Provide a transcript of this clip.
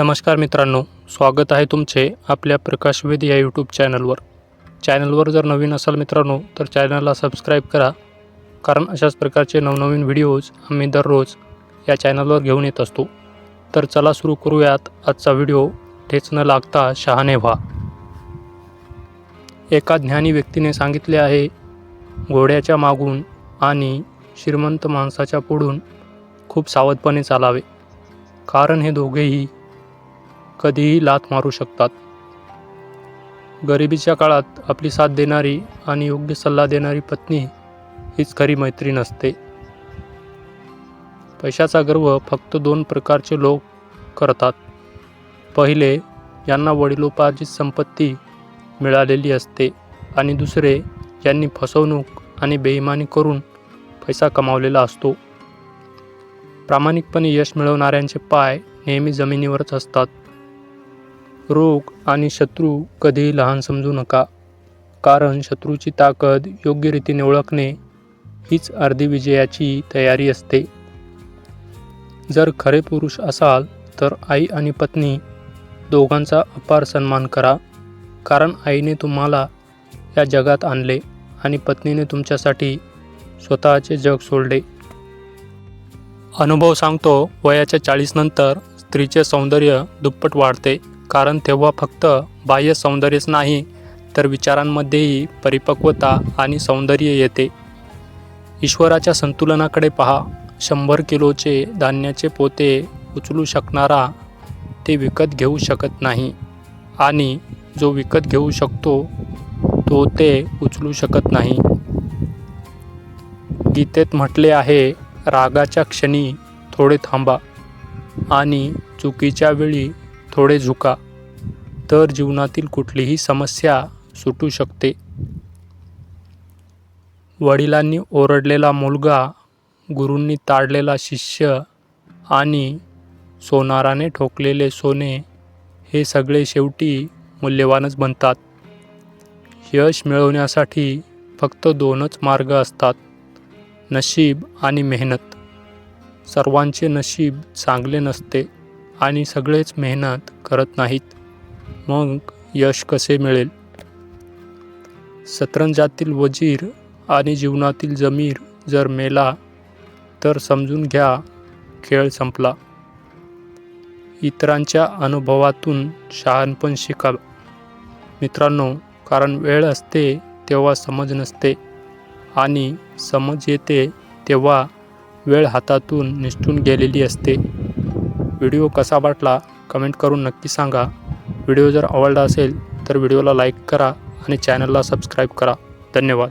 नमस्कार मित्रांनो स्वागत आहे तुमचे आपल्या प्रकाशवेद या यूट्यूब चॅनलवर चॅनलवर जर नवीन असाल मित्रांनो तर चॅनलला सबस्क्राईब करा. कारण अशाच प्रकारचे नवनवीन व्हिडिओज आम्ही दररोज या चॅनलवर घेऊन येत असतो. तर चला सुरू करूयात आजचा व्हिडिओ ठेच न लागता शहाणे व्हा. एका ज्ञानी व्यक्तीने सांगितले आहे घोड्याच्या मागून आणि श्रीमंत माणसाच्या पुढून खूप सावधपणे चालावे. कारण हे दोघेही कधीही लाथ मारू शकतात. गरिबीच्या काळात आपली साथ देणारी आणि योग्य सल्ला देणारी पत्नी हीच खरी मैत्रीण असते पैशाचा गर्व फक्त दोन प्रकारचे लोक करतात. पहिले यांना वडिलोपार्जित संपत्ती मिळालेली असते आणि दुसरे यांनी फसवणूक आणि बेईमानी करून पैसा कमावलेला असतो. प्रामाणिकपणे यश मिळवणाऱ्यांचे पाय नेहमी जमिनीवरच असतात. रोग आणि शत्रू कधीही लहान समजू नका. कारण शत्रूची ताकद योग्य रीतीने ओळखणे हीच अर्धी विजयाची तयारी असते. जर खरे पुरुष असाल तर आई आणि पत्नी दोघांचा अपार सन्मान करा. कारण आईने तुम्हाला या जगात आणले आणि पत्नीने तुमच्यासाठी स्वतःचे जग सोडले. अनुभव सांगतो वयाच्या चाळीसनंतर स्त्रीचे सौंदर्य दुप्पट वाढते. कारण तेव्हा फक्त बाह्य सौंदर्यच नाही तर विचारांमध्येही परिपक्वता आणि सौंदर्य येते. ईश्वराच्या संतुलनाकडे पहा. शंभर किलोचे धान्याचे पोते उचलू शकणारा ते विकत घेऊ शकत नाही आणि जो विकत घेऊ शकतो तो ते उचलू शकत नाही. गीतेत म्हटले आहे रागाच्या क्षणी थोडे थांबा आणि चुकीच्या वेळी थोडे झुका तर जीवनातील कुठलीही समस्या सुटू शकते. वडिलांनी ओरडलेला मुलगा गुरूंनी ताडलेला शिष्य आणि सोनाराने ठोकलेले सोने हे सगळे शेवटी मूल्यवानच बनतात. यश मिळवण्यासाठी फक्त दोनच मार्ग असतात नशीब आणि मेहनत. सर्वांचे नशीब चांगले नसते आणि सगळेच मेहनत करत नाहीत. मग यश कसे मिळेल? शतरंजातील वजीर आणि जीवनातील जमीर जर मेला तर समजून घ्या खेळ संपला. इतरांच्या अनुभवातून शहाणपण शिका मित्रांनो कारण वेळ असते तेव्हा समज नसते. आणि समज येते तेव्हा वेळ हातातून निसटून गेलेली असते. व्हिडिओ कसा वाटला? कमेंट करून नक्की सांगा. व्हिडिओ जर आवडला असेल तर व्हिडिओला लाईक करा आणि चॅनलला सबस्क्राईब करा. धन्यवाद.